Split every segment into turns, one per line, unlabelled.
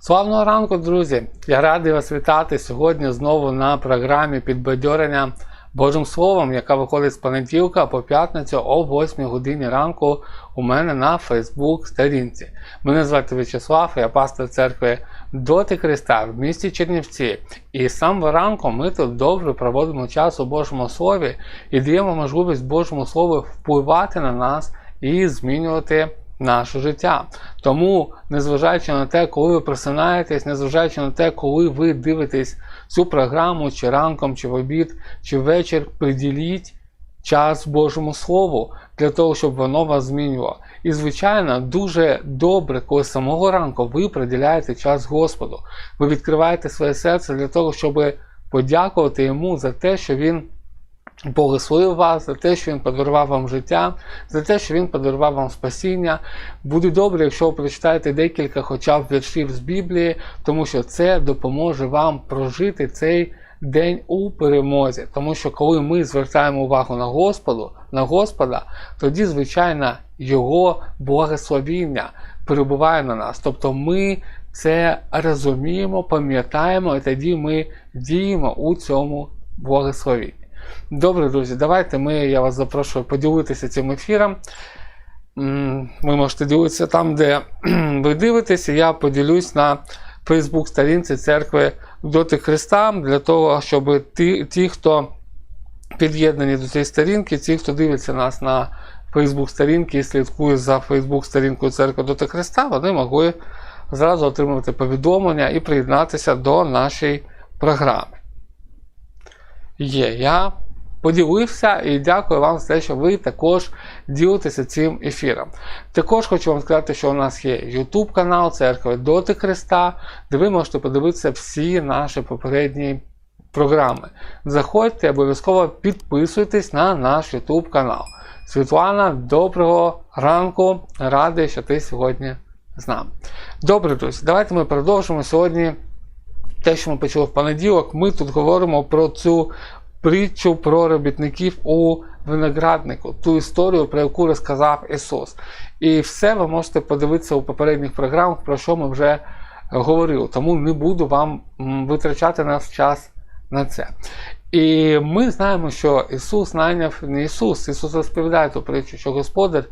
Славного ранку, друзі! Я радий вас вітати сьогодні знову на програмі підбадьорення Божим Словом, яка виходить з понеділка по п'ятницю о 8 годині ранку у мене на Фейсбук сторінці. Мене звати В'ячеслав, я пастор церкви Доти Христа в місті Чернівці. І з самого ранку ми тут добре проводимо час у Божому Слові і даємо можливість Божому Слову впливати на нас і змінювати наше життя. Тому, незважаючи на те, коли ви просинаєтесь, незважаючи на те, коли ви дивитесь цю програму, чи ранком, чи в обід, чи ввечір, приділіть час Божому Слову для того, щоб воно вас змінювало. І, звичайно, дуже добре, коли з самого ранку ви приділяєте час Господу. Ви відкриваєте своє серце для того, щоб подякувати йому за те, що він. Благословив вас за те, що він подарував вам життя, за те, що він подарував вам спасіння. Буде добре, якщо ви прочитаєте декілька хоча б віршів з Біблії, тому що це допоможе вам прожити цей день у перемозі. Тому що коли ми звертаємо увагу на Господу, на Господа, тоді, звичайно, Його благословіння перебуває на нас. Тобто ми це розуміємо, пам'ятаємо, і тоді ми діємо у цьому благословінні. Добре, друзі, давайте ми, я вас запрошую поділитися цим ефіром. Ви можете ділитися там, де ви дивитеся. Я поділюсь на Фейсбук сторінці церкви Доти Христа для того, щоб ті, ті, хто під'єднані до цієї сторінки, ті, хто дивиться нас на Фейсбук сторінки і слідкує за Фейсбук сторінкою церкви Доти Христа, вони могли зразу отримувати повідомлення і приєднатися до нашої програми. Є, я поділився і дякую вам за те, що ви також ділитеся цим ефіром. Також хочу вам сказати, що у нас є YouTube канал Церкви Доти Христа, де ви можете подивитися всі наші попередні програми. Заходьте, обов'язково підписуйтесь на наш YouTube канал. Світлана, доброго ранку! Радий, що ти сьогодні з нами. Добре, друзі, давайте ми продовжимо сьогодні те, що ми почали в понеділок, ми тут говоримо про цю притчу про робітників у винограднику, ту історію, про яку розказав Ісус. І все ви можете подивитися у попередніх програмах, про що ми вже говорили. Тому не буду вам витрачати наш час на це. І ми знаємо, що Ісус найняв не Ісус, Ісус розповідає ту притчу, що Господар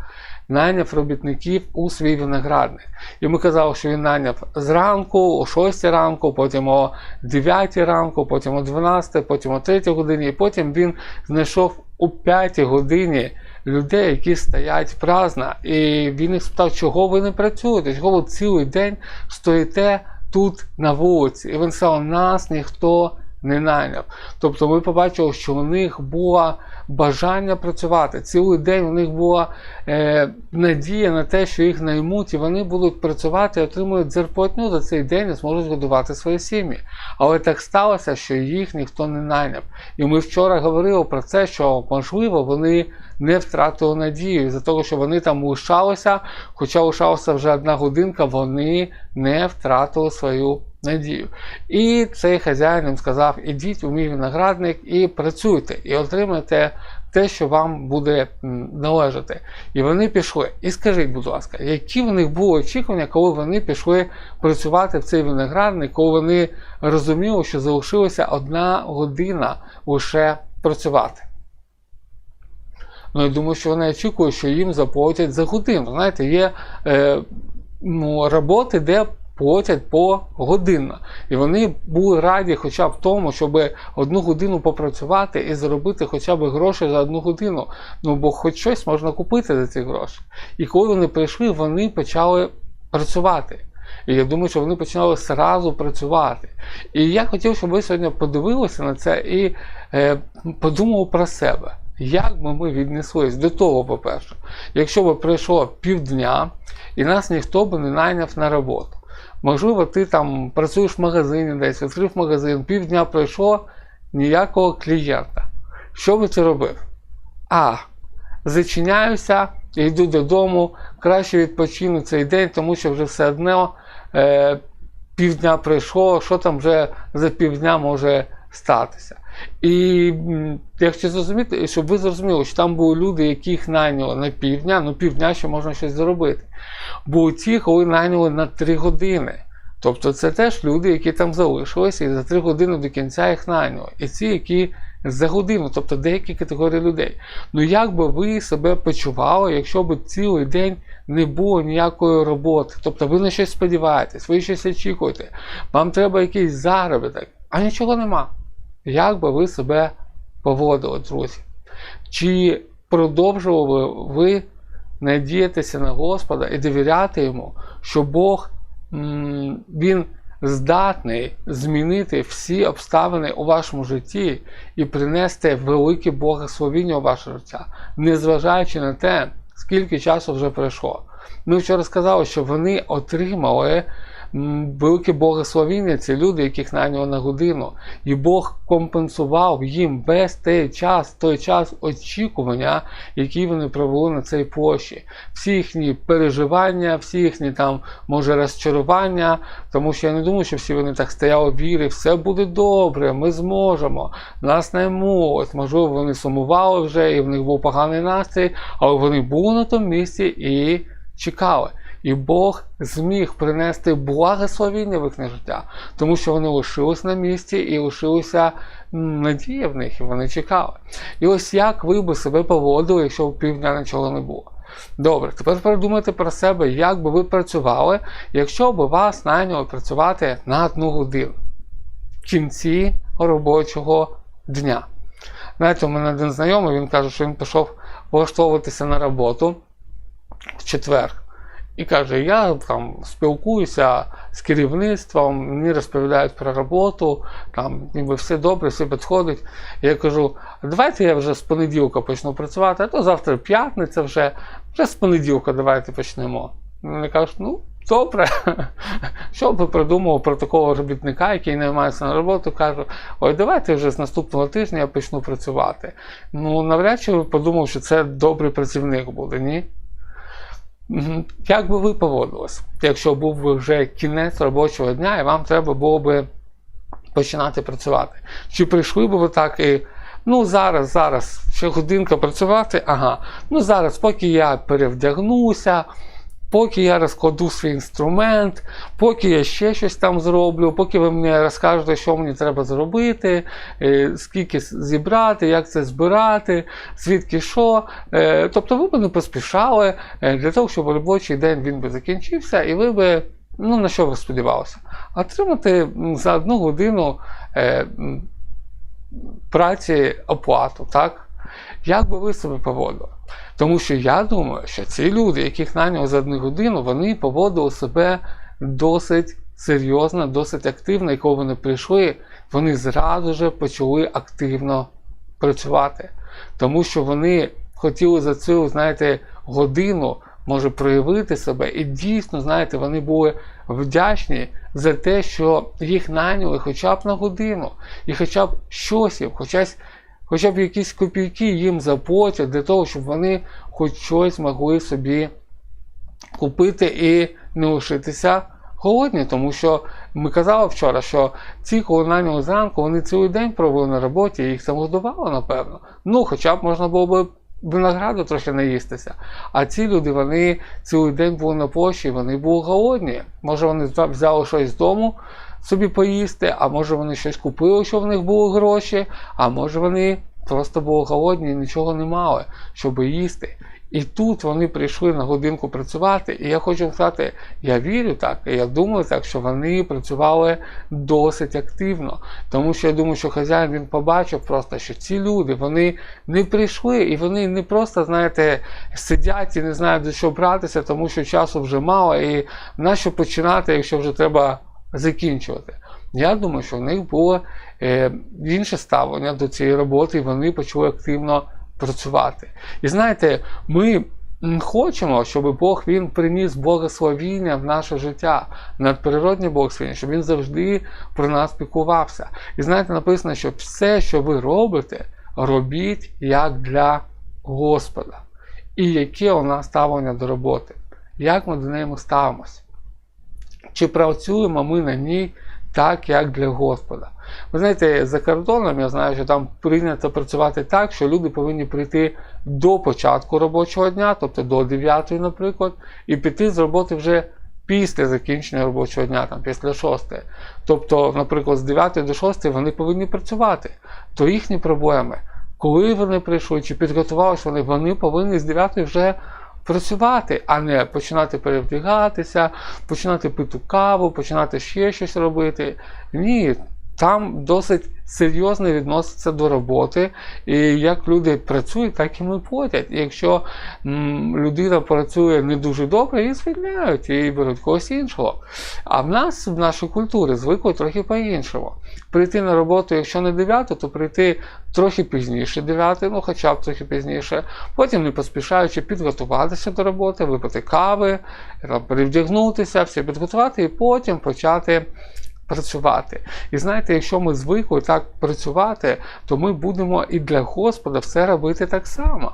найняв робітників у свій виноградник. Ми казали, що він найняв зранку, о 6 ранку, потім о 9 ранку, потім о 12, потім о 3 годині, і потім він знайшов у 5 годині людей, які стоять праздно. І він їх спитав, чого ви не працюєте, чого ви цілий день стоїте тут на вулиці. І він сказав, нас ніхто не найняв. Тобто ми побачили, що у них було бажання працювати. Цілий день у них була е, надія на те, що їх наймуть, і вони будуть працювати отримують зарплатню за цей день і зможуть годувати свої сім'ї. Але так сталося, що їх ніхто не найняв. І ми вчора говорили про це, що можливо вони не втратили надію. За того, що вони там лишалися, хоча лишалася вже одна годинка, вони не втратили свою надію. І цей хазяїн їм сказав: ідіть у мій виноградник і працюйте, і отримайте те, що вам буде належати. І вони пішли. І скажіть, будь ласка, які в них були очікування, коли вони пішли працювати в цей виноградник, коли вони розуміли, що залишилася одна година лише працювати? Ну, я думаю, що вони очікують, що їм заплатять за годину. Знаєте, є е, ну, роботи, де платять по годинно. І вони були раді хоча б тому, щоб одну годину попрацювати і заробити хоча б гроші за одну годину. Ну, бо хоч щось можна купити за ці гроші. І коли вони прийшли, вони почали працювати. І я думаю, що вони починали зразу працювати. І я хотів, щоб ви сьогодні подивилися на це і е, подумали про себе. Як би ми віднеслись до того, по-перше, якщо б пройшло півдня і нас ніхто би не найняв на роботу. Можливо, ти там працюєш в магазині десь, відкрив магазин, півдня пройшло ніякого клієнта. Що би ти робив? А. Зачиняюся, йду додому, краще відпочину цей день, тому що вже все одно е, півдня пройшло, що там вже за півдня може статися. І м, якщо зрозуміти, щоб ви зрозуміли, що там були люди, яких найняли на півдня, ну півдня ще можна щось зробити. Були ті, коли найняли на 3 години. Тобто це теж люди, які там залишилися, і за три години до кінця їх найняли. І ці, які за годину, тобто деякі категорії людей. Ну як би ви себе почували, якщо б цілий день не було ніякої роботи? Тобто ви на щось сподіваєтесь, ви щось очікуєте, вам треба якийсь заробіток, а нічого нема. Як би ви себе поводили, друзі? Чи продовжували ви надіятися на Господа і довіряти йому, що Бог він здатний змінити всі обставини у вашому житті і принести велике благословіння у ваше життя, незважаючи на те, скільки часу вже пройшло. Ми вчора сказали, що вони отримали велике благословіння, ці люди, яких найняли на годину. І Бог компенсував їм весь той час, той час очікування, який вони провели на цій площі. Всі їхні переживання, всі їхні там, може, розчарування, тому що я не думаю, що всі вони так стояли в вірі, все буде добре, ми зможемо, нас наймуть. Можливо, вони сумували вже, і в них був поганий настрій, але вони були на тому місці і чекали. І Бог зміг принести благословіння в їхнє життя, тому що вони лишились на місці і лишилася м, надія в них, і вони чекали. І ось як ви би себе поводили, якщо б півдня нічого не було. Добре, тепер подумайте про себе, як би ви працювали, якщо б вас найняли працювати на одну годину в кінці робочого дня. Знаєте, у мене один знайомий, він каже, що він пішов влаштовуватися на роботу в четвер. І каже, я там спілкуюся з керівництвом, мені розповідають про роботу, там ніби все добре, все підходить. Я кажу, давайте я вже з понеділка почну працювати, а то завтра п'ятниця вже, вже з понеділка давайте почнемо. Вони кажуть, ну, добре. Що би придумав про такого робітника, який наймається на роботу, кажу, ой, давайте вже з наступного тижня я почну працювати. Ну, навряд чи подумав, що це добрий працівник буде, ні? Як би ви поводились, якщо був би вже кінець робочого дня і вам треба було би починати працювати? Чи прийшли б ви так і ну зараз, зараз, ще годинка працювати, ага, ну зараз, поки я перевдягнуся, поки я розкладу свій інструмент, поки я ще щось там зроблю, поки ви мені розкажете, що мені треба зробити, е, скільки зібрати, як це збирати, звідки що. Е, Тобто ви б не поспішали е, для того, щоб робочий день він би закінчився, і ви би, ну на що ви сподівалися? Отримати за одну годину праці оплату, так? Як би ви себе поводили? Тому що я думаю, що ці люди, яких наняли за одну годину, вони поводили себе досить серйозно, досить активно, і коли вони прийшли, вони зразу ж почали активно працювати. Тому що вони хотіли за цю, знаєте, годину може проявити себе, і дійсно, знаєте, вони були вдячні за те, що їх наняли хоча б на годину, і хоча б щось хоча б хоча б якісь копійки їм заплатять для того, щоб вони хоч щось могли собі купити і не лишитися голодні. Тому що ми казали вчора, що ці, коли зранку, вони цілий день провели на роботі, їх там годувало, напевно. Ну, хоча б можна було б винограду трохи наїстися. А ці люди, вони цілий день були на площі, вони були голодні. Може, вони взяли щось з дому собі поїсти, а може вони щось купили, що в них були гроші, а може вони просто були голодні і нічого не мали, щоб їсти. І тут вони прийшли на годинку працювати, і я хочу сказати, я вірю так, і я думаю так, що вони працювали досить активно. Тому що я думаю, що хазяїн він побачив просто, що ці люди вони не прийшли, і вони не просто, знаєте, сидять і не знають за що братися, тому що часу вже мало, і на що починати, якщо вже треба закінчувати. Я думаю, що в них було е, інше ставлення до цієї роботи, і вони почали активно працювати. І знаєте, ми хочемо, щоб Бог він приніс благословіння в наше життя, надприродне благословіння, щоб він завжди про нас піклувався. І знаєте, написано, що все, що ви робите, робіть як для Господа. І яке у нас ставлення до роботи? Як ми до неї ставимося? Чи працюємо ми на ній так, як для Господа? Ви знаєте, за кордоном я знаю, що там прийнято працювати так, що люди повинні прийти до початку робочого дня, тобто до 9, наприклад, і піти з роботи вже після закінчення робочого дня, там, після 6. Тобто, наприклад, з 9 до 6 вони повинні працювати. То їхні проблеми, коли вони прийшли, чи підготувалися вони, вони повинні з 9 вже працювати, а не починати перевдягатися, починати пити каву, починати ще щось робити. Ні, там досить серйозно відноситься до роботи, і як люди працюють, так і ми платять. Якщо м, людина працює не дуже добре, її звільняють і беруть когось іншого. А в нас, в нашій культурі, звикли трохи по-іншому. Прийти на роботу, якщо не 9, то прийти трохи пізніше 9, ну хоча б трохи пізніше, потім не поспішаючи підготуватися до роботи, випити кави, перевдягнутися, все підготувати і потім почати працювати. І знаєте, якщо ми звикли так працювати, то ми будемо і для Господа все робити так само.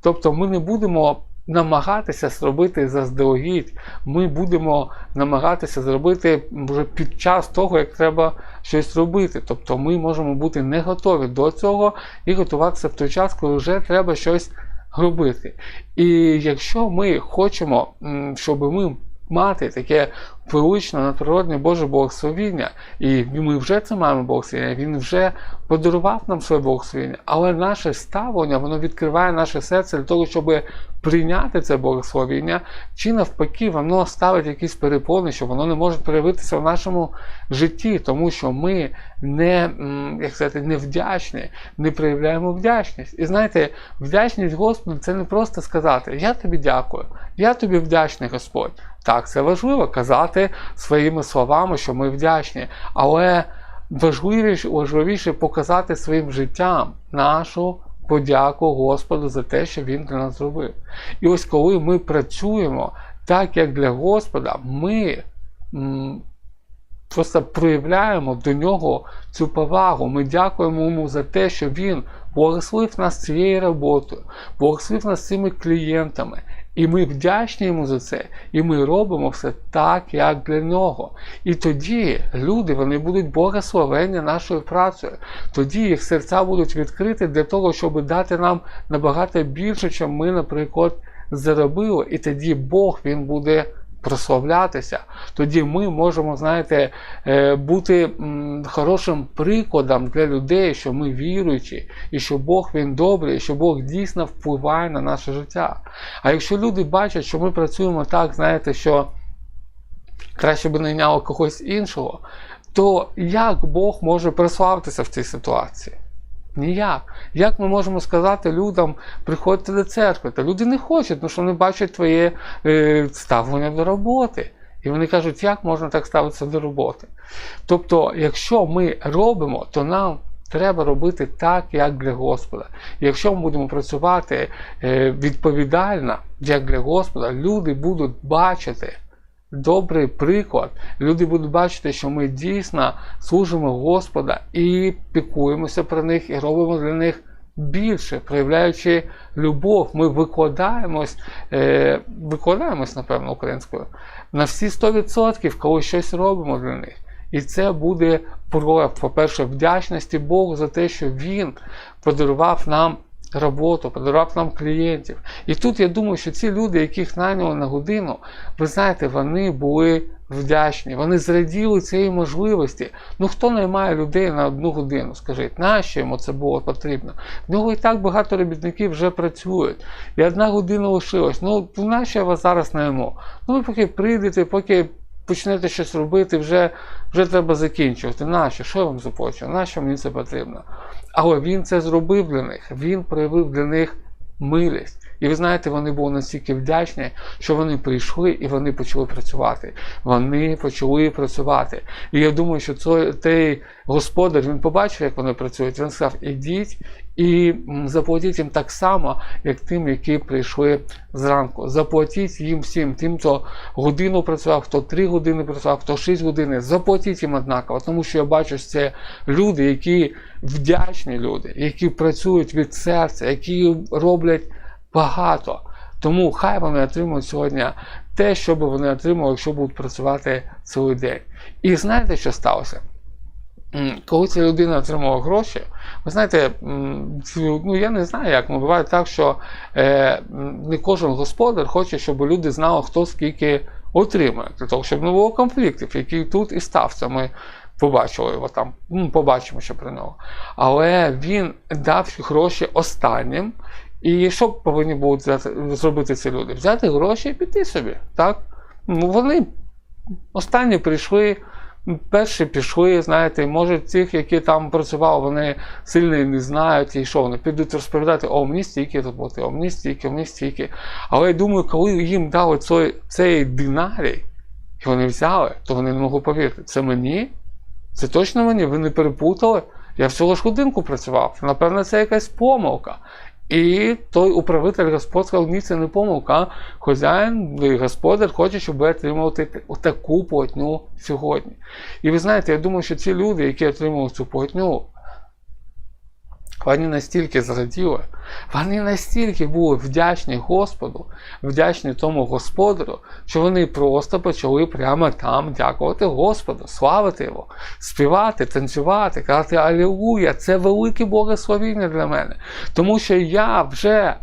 Тобто ми не будемо намагатися зробити заздалегідь, ми будемо намагатися зробити вже під час того, як треба щось робити. Тобто ми можемо бути не готові до цього і готуватися в той час, коли вже треба щось робити. І якщо ми хочемо, щоб ми мати таке величне надприродне Боже благословіння, і ми вже це маємо благословіння, Він вже подарував нам своє благословіння, але наше ставлення, воно відкриває наше серце для того, щоб прийняти це благословіння, чи навпаки, воно ставить якісь перепони, що воно не може проявитися в нашому житті, тому що ми не, як сказати, не вдячні, не проявляємо вдячність. І знаєте, вдячність Господу це не просто сказати Я тобі дякую, я тобі вдячний Господь. Так, це важливо казати своїми словами, що ми вдячні, але важливіше, важливіше показати своїм життям нашу подяку Господу за те, що Він для нас зробив. І ось коли ми працюємо так, як для Господа, ми просто проявляємо до нього цю повагу. Ми дякуємо йому за те, що він благословив нас цією роботою, благословив нас цими клієнтами. І ми вдячні йому за це, і ми робимо все так, як для нього. І тоді люди вони будуть благословені нашою працею. Тоді їх серця будуть відкриті для того, щоб дати нам набагато більше, чим ми, наприклад, заробили. І тоді Бог він буде прославлятися. Тоді ми можемо, знаєте, е, бути хорошим прикладом для людей, що ми віруючі, і що Бог він добрий, і що Бог дійсно впливає на наше життя. А якщо люди бачать, що ми працюємо так, знаєте, що краще би найняло когось іншого, то як Бог може прославитися в цій ситуації? Ніяк. Як ми можемо сказати людям, приходьте до церкви? Та люди не хочуть, тому що вони бачать твоє е, ставлення до роботи. І вони кажуть, як можна так ставитися до роботи? Тобто, якщо ми робимо, то нам треба робити так, як для Господа. І якщо ми будемо працювати е, відповідально, як для Господа, люди будуть бачити добрий приклад. Люди будуть бачити, що ми дійсно служимо Господа і пікуємося про них, і робимо для них більше, проявляючи любов. Ми викладаємось, е, викладаємось, напевно, українською, на всі 100%, коли щось робимо для них. І це буде прояв, по-перше, вдячності Богу за те, що Він подарував нам роботу, подарував нам клієнтів. І тут я думаю, що ці люди, яких найняли на годину, ви знаєте, вони були вдячні, вони зраділи цієї можливості. Ну хто наймає людей на одну годину? Скажіть, нащо йому це було потрібно? В нього і так багато робітників вже працюють. І одна година лишилась. Ну, нащо я вас зараз найму? Ну, ви поки прийдете, поки. Почнете щось робити, вже вже треба закінчувати. Нащо? Що я вам заплачу? Нащо мені це потрібно? Але він це зробив для них. Він проявив для них милість. І ви знаєте, вони були настільки вдячні, що вони прийшли і вони почали працювати. Вони почали працювати. І я думаю, що цей, господар він побачив, як вони працюють. Він сказав: ідіть і заплатіть їм так само, як тим, які прийшли зранку. Заплатіть їм всім, тим, хто годину працював, хто три години працював, хто шість годин. Заплатіть їм однаково, тому що я бачу, що це люди, які вдячні люди, які працюють від серця, які роблять багато. Тому хай вони отримують сьогодні те, що би вони отримали, якщо будуть працювати цілий день. І знаєте, що сталося? Коли ця людина отримала гроші, ви знаєте, ну я не знаю, як ну, буває так, що е, не кожен господар хоче, щоб люди знали, хто скільки отримує для того, щоб не було конфліктів, які тут і стався. Ми побачили його там, ну, побачимо ще про нього. Але він дав гроші останнім. І що повинні будуть зробити ці люди? Взяти гроші і піти собі. так? Ну, Вони останні прийшли. Перші пішли, знаєте, може тих, які там працювали, вони сильно не знають, і що вони підуть розповідати, о, мені стільки роботи, о, мені стільки, мені стільки. Але я думаю, коли їм дали цей, цей динарій, і вони взяли, то вони не могли повірити, це мені? Це точно мені? Ви не перепутали? Я всього ж годинку працював. Напевно, це якась помилка. І той управитель Господь сказав, ні, це не помилка. Хозяїн господар хоче, щоб ви отримали таку платню сьогодні. І ви знаєте, я думаю, що ці люди, які отримали цю платню, вони настільки зраділи, вони настільки були вдячні Господу, вдячні тому Господарю, що вони просто почали прямо там дякувати Господу, славити Його, співати, танцювати, казати Алілуя, це велике благословіння для мене. Тому що я вже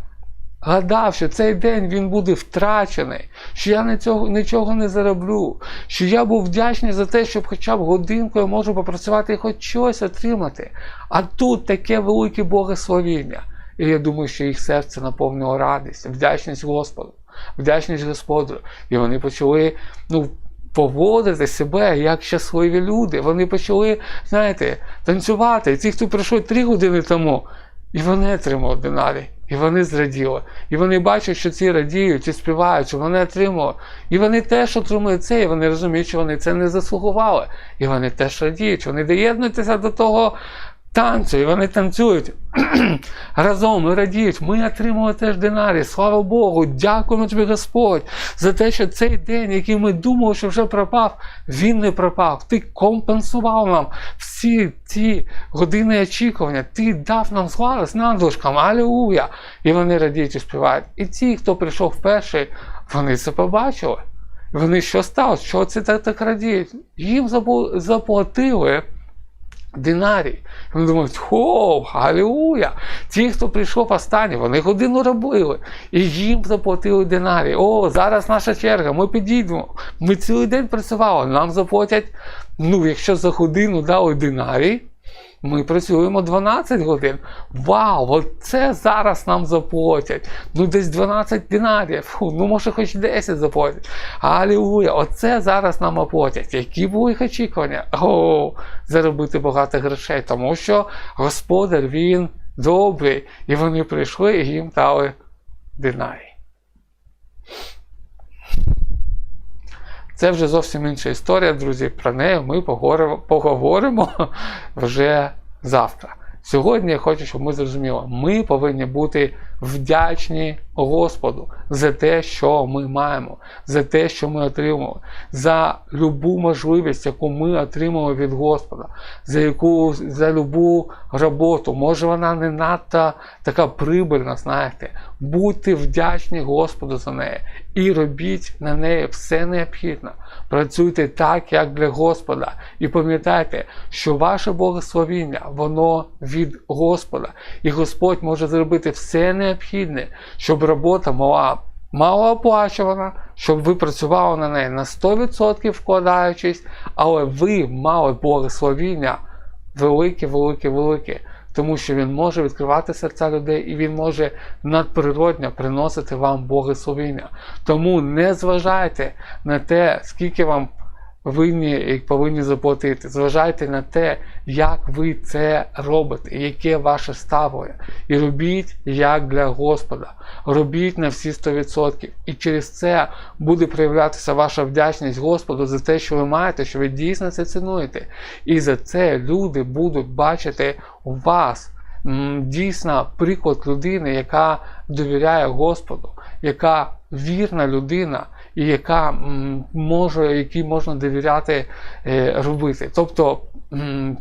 гадав, що цей день він буде втрачений, що я нічого, нічого не зароблю, що я був вдячний за те, щоб хоча б годинку я можу попрацювати і хоч щось отримати. А тут таке велике благословіння. І я думаю, що їх серце наповнило радість, вдячність Господу, вдячність Господу. І вони почали, ну. Поводити себе як щасливі люди. Вони почали, знаєте, танцювати. Ті, хто прийшов три години тому, і вони отримали динарій. І вони зраділи. І вони бачать, що ці радіють і співають, що вони отримали. І вони теж отримують це, і вони розуміють, що вони це не заслугували. І вони теж радіють, вони доєднуються до того танцю, і вони танцюють разом і радіють. Ми отримали теж динарій. Слава Богу, дякуємо тобі, Господь, за те, що цей день, який ми думали, що вже пропав, він не пропав. Ти компенсував нам всі ці години очікування. Ти дав нам славу з надлишком. Алілуя! І вони радіють і співають. І ті, хто прийшов перший, вони це побачили. Вони що сталося? Що це так так радіють? Їм заплатили динарій. Вони думають, хо, алілуя! Ті, хто прийшов останні, вони годину робили. І їм заплатили динарій. О, зараз наша черга, ми підійдемо. Ми цілий день працювали, нам заплатять, ну, якщо за годину дали динарій, ми працюємо 12 годин. Вау, от це зараз нам заплатять. Ну, десь 12 динарів. Фу, ну, може, хоч 10 заплатять. Алілуя, оце зараз нам оплатять. Які були їх очікування? О, заробити багато грошей, тому що господар він добрий. І вони прийшли і їм дали динарій. Це вже зовсім інша історія, друзі. Про неї ми поговоримо вже завтра. Сьогодні я хочу, щоб ми зрозуміли, ми повинні бути вдячні Господу за те, що ми маємо, за те, що ми отримали, за любу можливість, яку ми отримали від Господа, за яку за любу роботу. Може вона не надто така прибильна, знаєте. Будьте вдячні Господу за неї і робіть на неї все необхідне. Працюйте так, як для Господа. І пам'ятайте, що ваше благословіння, воно від Господа. І Господь може зробити все необхідне, щоб робота була малооплачувана, щоб ви працювали на неї на 100% вкладаючись, але ви мали благословіння велике, велике, велике. Тому що він може відкривати серця людей і він може надприродньо приносити вам благословіння. Тому не зважайте на те, скільки вам винні повинні заплатити. Зважайте на те, як ви це робите, яке ваше ставлення. І робіть як для Господа. Робіть на всі 100%. І через це буде проявлятися ваша вдячність Господу за те, що ви маєте, що ви дійсно це цінуєте. І за це люди будуть бачити у вас. Дійсно приклад людини, яка довіряє Господу, яка вірна людина, і яка може, якій можна довіряти е, робити. Тобто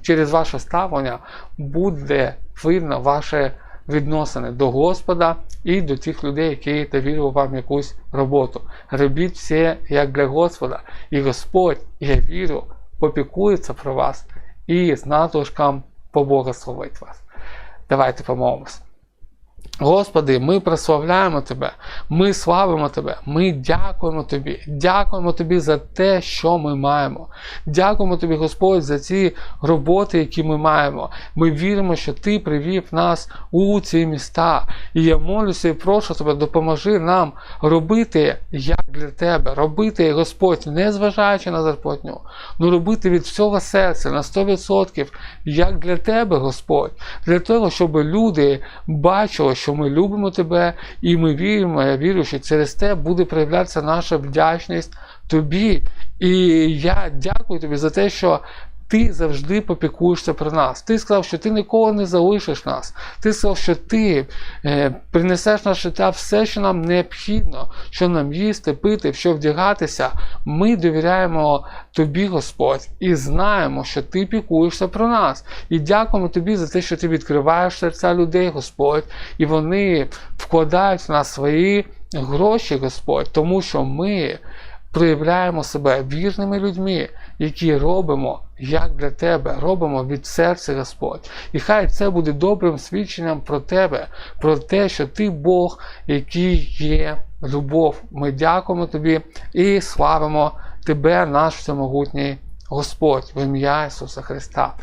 через ваше ставлення буде видно ваше відносини до Господа і до тих людей, які довірили вам якусь роботу. Робіть все як для Господа, і Господь, я вірю, попікується про вас і з надлишком поблагословить вас. Давайте помолимось. Господи, ми прославляємо Тебе, ми славимо Тебе, ми дякуємо Тобі, дякуємо Тобі за те, що ми маємо. Дякуємо Тобі, Господь, за ці роботи, які ми маємо. Ми віримо, що Ти привів нас у ці міста. І я молюся і прошу Тебе, допоможи нам робити як для Тебе, робити, Господь, не зважаючи на зарплатню, ну робити від всього серця на 100%, як для Тебе, Господь, для того, щоб люди бачили, що ми любимо Тебе, і ми віримо, я вірю, що через те буде проявлятися наша вдячність Тобі. І я дякую тобі за те, що ти завжди попікуєшся про нас. Ти сказав, що ти ніколи не залишиш нас. Ти сказав, що ти е, принесеш наше життя все, що нам необхідно, що нам їсти, пити, що вдягатися. Ми довіряємо тобі, Господь, і знаємо, що ти пікуєшся про нас. І дякуємо тобі за те, що ти відкриваєш серця людей, Господь, і вони вкладають в нас свої гроші, Господь, тому що ми проявляємо себе вірними людьми, які робимо як для тебе, робимо від серця Господь. І хай це буде добрим свідченням про тебе, про те, що ти Бог, який є любов. Ми дякуємо тобі і славимо тебе, наш всемогутній Господь, в ім'я Ісуса Христа.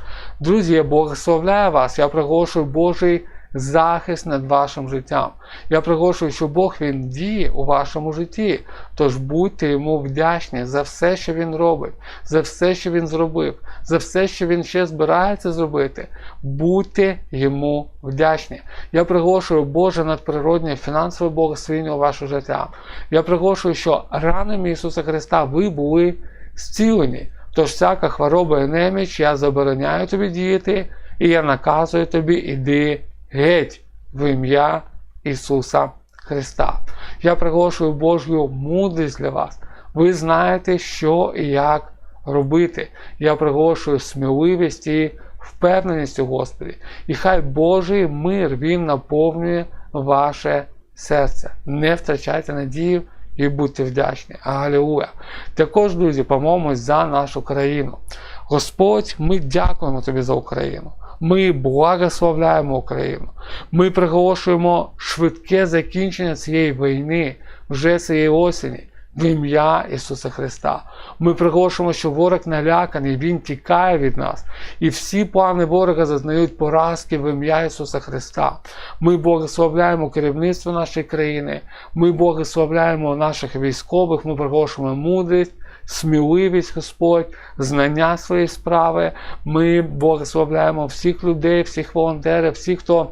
Друзі, я благословляю вас, я приголошую Божий захист над вашим життям. Я приголошую, що Бог Він діє у вашому житті. Тож будьте йому вдячні за все, що він робить, за все, що він зробив, за все, що він ще збирається зробити. Будьте йому вдячні. Я приголошую Боже надприроднє фінансове благословення у ваше життя. Я приголошую, що ранами Ісуса Христа ви були зцілені. Тож всяка хвороба і неміч, я забороняю тобі діяти, і я наказую тобі, іди геть в ім'я Ісуса Христа. Я приголошую Божу мудрість для вас. Ви знаєте, що і як робити. Я приголошую сміливість і впевненість у Господі. І хай Божий мир Він наповнює ваше серце. Не втрачайте надію і будьте вдячні. Алілуя! Також, друзі, помолимось за нашу країну. Господь, ми дякуємо тобі за Україну. Ми благословляємо Україну. Ми приголошуємо швидке закінчення цієї війни вже цієї осені. В ім'я Ісуса Христа. Ми приголошуємо, що ворог наляканий, Він тікає від нас. І всі плани ворога зазнають поразки в ім'я Ісуса Христа. Ми благословляємо керівництво нашої країни, ми благословляємо наших військових, ми приголошуємо мудрість, сміливість, Господь, знання своєї справи. Ми благословляємо всіх людей, всіх волонтерів, всіх, хто.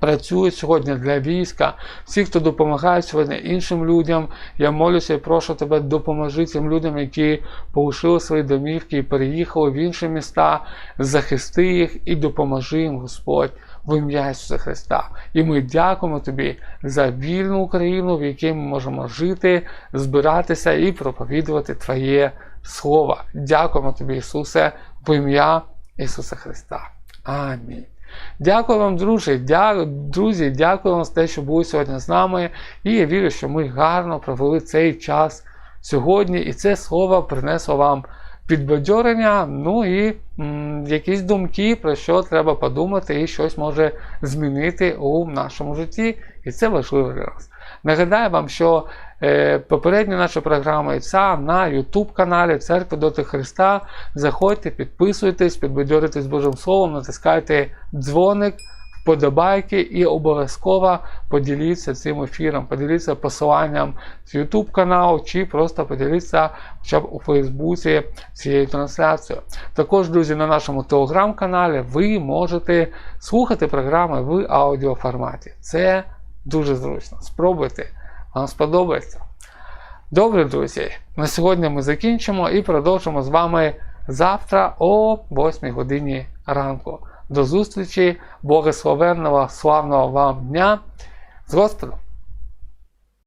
Працюють сьогодні для війська, всі, хто допомагає сьогодні іншим людям. Я молюся і прошу тебе, допоможи цим людям, які полишили свої домівки і переїхали в інші міста, захисти їх і допоможи їм, Господь, в ім'я Ісуса Христа. І ми дякуємо тобі за вільну Україну, в якій ми можемо жити, збиратися і проповідувати Твоє Слово. Дякуємо тобі, Ісусе, в ім'я Ісуса Христа. Амінь. Дякую вам, друзі, дя... друзі, дякую вам за те, що були сьогодні з нами. І я вірю, що ми гарно провели цей час сьогодні, і це слово принесло вам підбадьорення, ну і м, якісь думки, про що треба подумати, і щось може змінити у нашому житті. І це важливо для нас. Нагадаю вам, що е, попередня наша програма і ця на YouTube каналі Церкви Доти Христа. Заходьте, підписуйтесь, підбадьоритесь Божим Словом, натискайте дзвоник, вподобайки і обов'язково поділіться цим ефіром, поділіться посиланням з YouTube каналу, чи просто поділіться хоча б у Фейсбуці цією трансляцією. Також, друзі, на нашому телеграм-каналі ви можете слухати програми в аудіоформаті. Це дуже зручно. Спробуйте, вам сподобається. Добре, друзі, на сьогодні ми закінчимо і продовжимо з вами завтра о 8 годині ранку. До зустрічі, благословенного, славного вам дня з Господом!